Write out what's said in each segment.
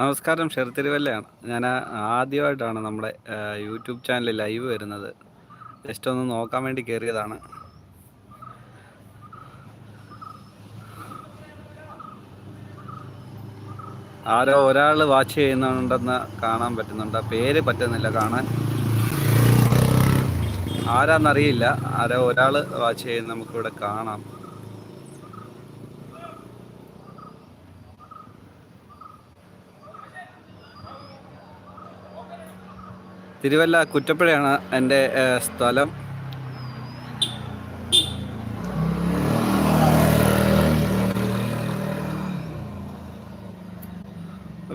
നമസ്കാരം ഷെർ തിരുവല്ലയാണ്. ഞാൻ ആദ്യമായിട്ടാണ് നമ്മുടെ യൂട്യൂബ് ചാനൽ ലൈവ് വരുന്നത്. ജസ്റ്റ് ഒന്ന് നോക്കാൻ വേണ്ടി കയറിയതാണ് ആരോ ഒരാൾ വാച്ച് ചെയ്യുന്നുണ്ടെന്ന് കാണാൻ പറ്റുന്നുണ്ട്. പേര് പറ്റുന്നില്ല കാണാൻ. ആരാന്നറിയില്ല. ആരോ ഒരാൾ വാച്ച് ചെയ്യുന്ന നമുക്കിവിടെ കാണാം. തിരുവല്ല കുറ്റപ്പുഴയാണ് എന്റെ സ്ഥലം.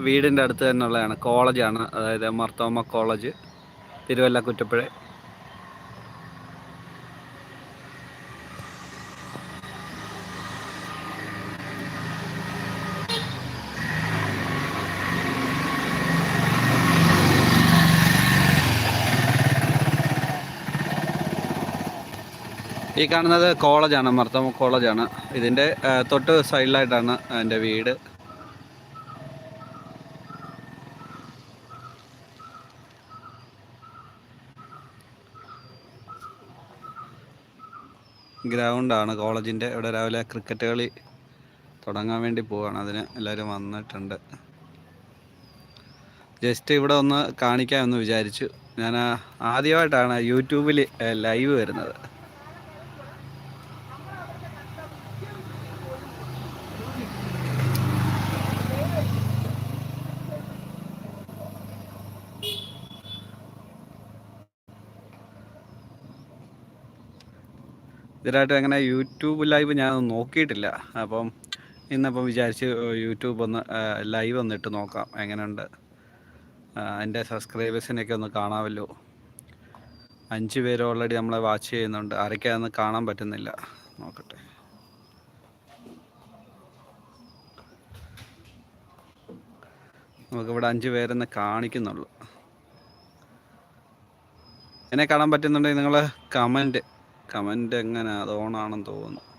വീടിന്റെ അടുത്ത് തന്നെയുള്ളതാണ് കോളേജാണ്. അതായത് മർത്തോമ കോളേജ് തിരുവല്ല കുറ്റപ്പുഴ. ഈ കാണുന്നത് കോളേജാണ് മർത്തമ കോളേജാണ്. ഇതിന്റെ തൊട്ട് സൈഡിലായിട്ടാണ് എന്റെ വീട്. ഗ്രൗണ്ടാണ് കോളേജിന്റെ ഇവിടെ രാവിലെ ക്രിക്കറ്റ് കളി തുടങ്ങാൻ വേണ്ടി പോവാണ്. അതിന് എല്ലാവരും വന്നിട്ടുണ്ട്. ജസ്റ്റ് ഇവിടെ ഒന്ന് കാണിക്കാമെന്ന് വിചാരിച്ചു. ഞാൻ ആദ്യമായിട്ടാണ് യൂട്യൂബിൽ ലൈവ് വരുന്നത്. ഇതിലായിട്ട് അങ്ങനെ യൂട്യൂബ് ലൈവ് ഞാൻ നോക്കിയിട്ടില്ല. അപ്പം ഇന്നിപ്പം വിചാരിച്ച് യൂട്യൂബ് ഒന്ന് ലൈവ് വന്നിട്ട് നോക്കാം. എങ്ങനെയുണ്ട്? എന്റെ സബ്സ്ക്രൈബേഴ്സിനെയൊക്കെ ഒന്ന് കാണാമല്ലോ. അഞ്ച് പേര് ഓൾറെഡി നമ്മളെ വാച്ച് ചെയ്യുന്നുണ്ട്. ആരൊക്കെയാണെന്ന് കാണാൻ പറ്റുന്നില്ല. നോക്കട്ടെ. നമുക്കിവിടെ അഞ്ച് പേരെന്ന് കാണിക്കുന്നുള്ളൂ. എന്നെ കാണാൻ പറ്റുന്നുണ്ടെങ്കിൽ നിങ്ങൾ കമന്റ് കമന്റ് എങ്ങനെ അത് ഓണാണെന്ന് തോന്നുന്നു.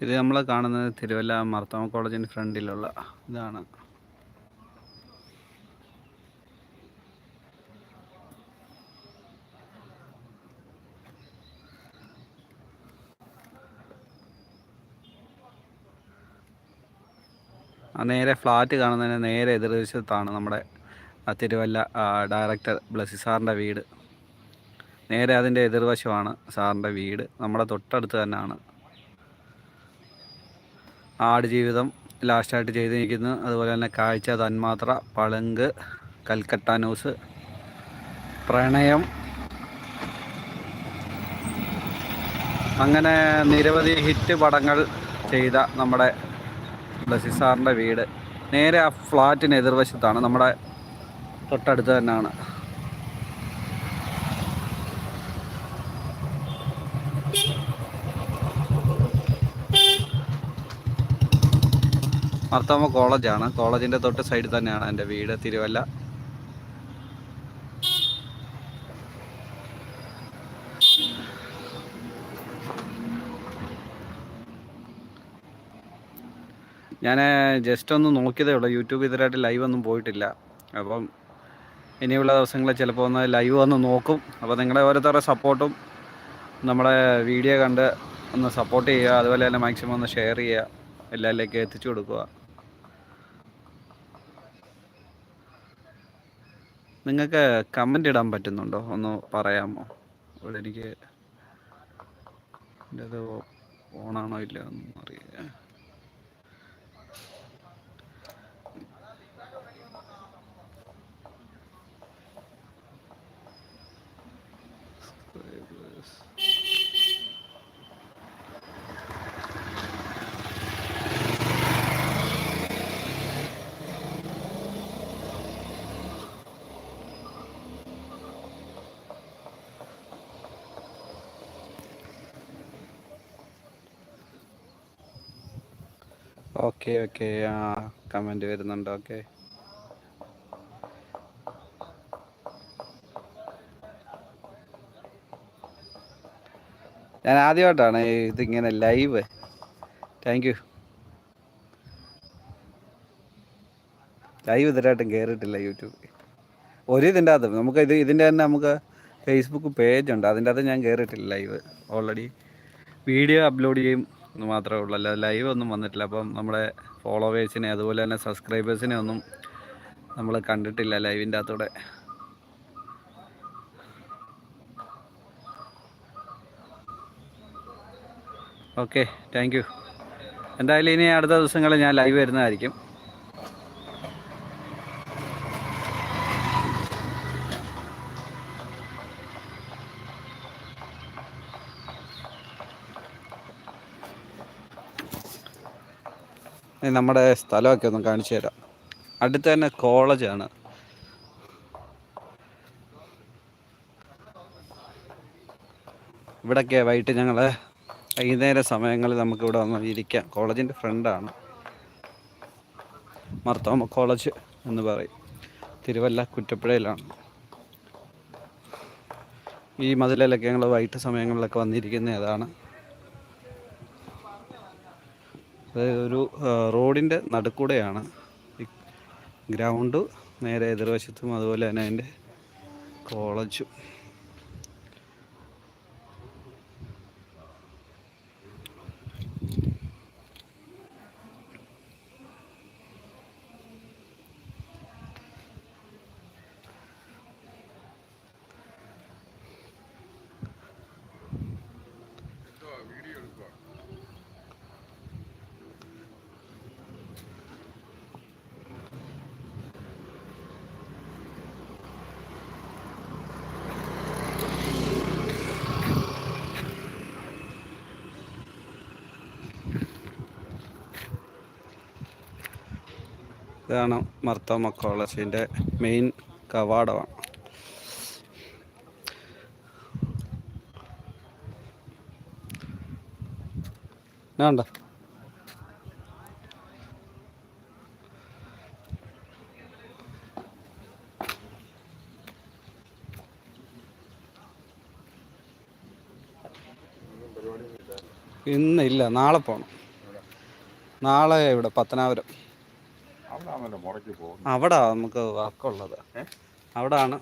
ഇത് നമ്മൾ കാണുന്നത് തിരുവല്ല മർത്തോമ കോളേജിന്റെ ഫ്രണ്ടിലുള്ള ഇതാണ് ആ നേരെ ഫ്ലാറ്റ് കാണുന്നതിന് നേരെ എതിർവശത്താണ് നമ്മുടെ തിരുവല്ല ഡയറക്ടർ ബ്ലസി സാറിന്റെ വീട്. നേരെ അതിന്റെ എതിർവശമാണ് സാറിന്റെ വീട്. നമ്മുടെ തൊട്ടടുത്ത് തന്നെയാണ്. ആടുജീവിതം ലാസ്റ്റായിട്ട് ചെയ്തിരിക്കുന്നു. അതുപോലെ തന്നെ കാഴ്ച തന്മാത്ര പളുങ്ക് കൽക്കട്ട ന്യൂസ് പ്രണയം. അങ്ങനെ നിരവധി ഹിറ്റ് പടങ്ങൾ ചെയ്ത നമ്മുടെ ബ്ലസി സാറിന്റെ വീട്. നേരെ ആ ഫ്ലാറ്റിന് എതിർവശത്താണ്. നമ്മുടെ തൊട്ടടുത്ത് തന്നെയാണ്. മർത്താമ കോളേജാണ്. കോളേജിന്റെ തൊട്ട് സൈഡിൽ തന്നെയാണ് എന്റെ വീട് തിരുവല്ല. ഞാൻ ജസ്റ്റ് ഒന്ന് നോക്കിയതേ ഉള്ളൂ. യൂട്യൂബ് ഇതുവരായിട്ട് ലൈവ് ഒന്നും പോയിട്ടില്ല. അപ്പം ഇനിയുള്ള ദിവസങ്ങളിൽ ചിലപ്പോൾ ഒന്ന് ലൈവ് വന്ന് നോക്കും. അപ്പോൾ നിങ്ങളുടെ ഓരോരുത്തരുടെ സപ്പോർട്ടും നമ്മുടെ വീഡിയോ കണ്ട് ഒന്ന് സപ്പോർട്ട് ചെയ്യുക. അതുപോലെ തന്നെ മാക്സിമം ഒന്ന് ഷെയർ ചെയ്യുക. എല്ലാവരിലേക്ക് എത്തിച്ചു കൊടുക്കുക. നിങ്ങൾക്ക് കമന്റ് ഇടാൻ പറ്റുന്നുണ്ടോ? ഒന്ന് പറയാമോ? ഇവിടെ എനിക്ക് എന്റെ അത് ഓണാണോ ഇല്ല എന്നറിയില്ല Oke, oke, ya, uh, komen di okay. oke. ഞാൻ ആദ്യമായിട്ടാണ് ഇതിങ്ങനെ ലൈവ് താങ്ക് യു ലൈവ് ഇതുവരായിട്ടും കയറിയിട്ടില്ല യൂട്യൂബ് ഒരു ഇതിന്റെ അകത്ത് നമുക്ക് ഇത് ഇതിന്റെ തന്നെ നമുക്ക് ഫേസ്ബുക്ക് പേജ് ഉണ്ട്. അതിന്റെ അകത്ത് ഞാൻ കയറിയിട്ടില്ല ലൈവ് ഓൾറെഡി വീഡിയോ അപ്ലോഡ് ചെയ്യും എന്ന് മാത്രമേ ഉള്ളൂ. അല്ല ലൈവ് ഒന്നും വന്നിട്ടില്ല. അപ്പം നമ്മുടെ ഫോളോവേഴ്സിനെ അതുപോലെ തന്നെ സബ്സ്ക്രൈബേഴ്സിനെ ഒന്നും നമ്മൾ കണ്ടിട്ടില്ല ലൈവിന്റെ അകത്തൂടെ. ഓക്കെ താങ്ക് യു എന്തായാലും ഇനി അടുത്ത ദിവസങ്ങളിൽ ഞാൻ ലൈവ് വരുന്നതായിരിക്കും. നമ്മുടെ സ്ഥലമൊക്കെ ഒന്ന് കാണിച്ചു തരാം. അടുത്ത് തന്നെ കോളേജാണ് ഇവിടൊക്കെ വൈകിട്ട് ഞങ്ങൾ വൈകുന്നേര സമയങ്ങളിൽ നമുക്ക് ഇവിടെ വന്ന് ഇരിക്കാം. കോളേജിന്റെ ഫ്രണ്ടാണ് മർത്തോമ കോളേജ് എന്ന് പറയും. തിരുവല്ല കുറ്റപ്പുഴയിലാണ്. ഈ മതിലിലൊക്കെ ഞങ്ങൾ വൈകിട്ട് സമയങ്ങളിലൊക്കെ വന്നിരിക്കുന്ന ഏതാണ്? അതായത് ഒരു റോഡിന്റെ നടുക്കൂടെയാണ്. ഗ്രൗണ്ട് നേരെ എതിർവശത്തും അതുപോലെ തന്നെ അതിന്റെ കോളേജും. ഇതാണ് മർത്തോമ കോളേജിന്റെ മെയിൻ കവാടമാണ് വേണ്ട ഇന്നില്ല നാളെ പോണം. നാളെ ഇവിടെ പത്തനാപുരം. അവിടെ നമുക്ക് വർക്കുള്ളത്? അവിടാണ്.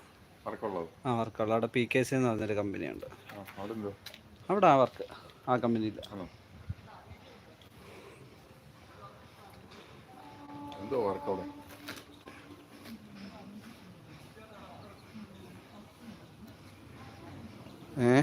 ആ വർക്കുള്ളത്. അവിടെ പി കെ സി എന്ന് പറഞ്ഞൊരു കമ്പനിയുണ്ട്. അവിടെ ആ വർക്ക് ആ കമ്പനിയിൽ ഏഹ് എന്തോ വർക്ക് അവിടെ ഏ?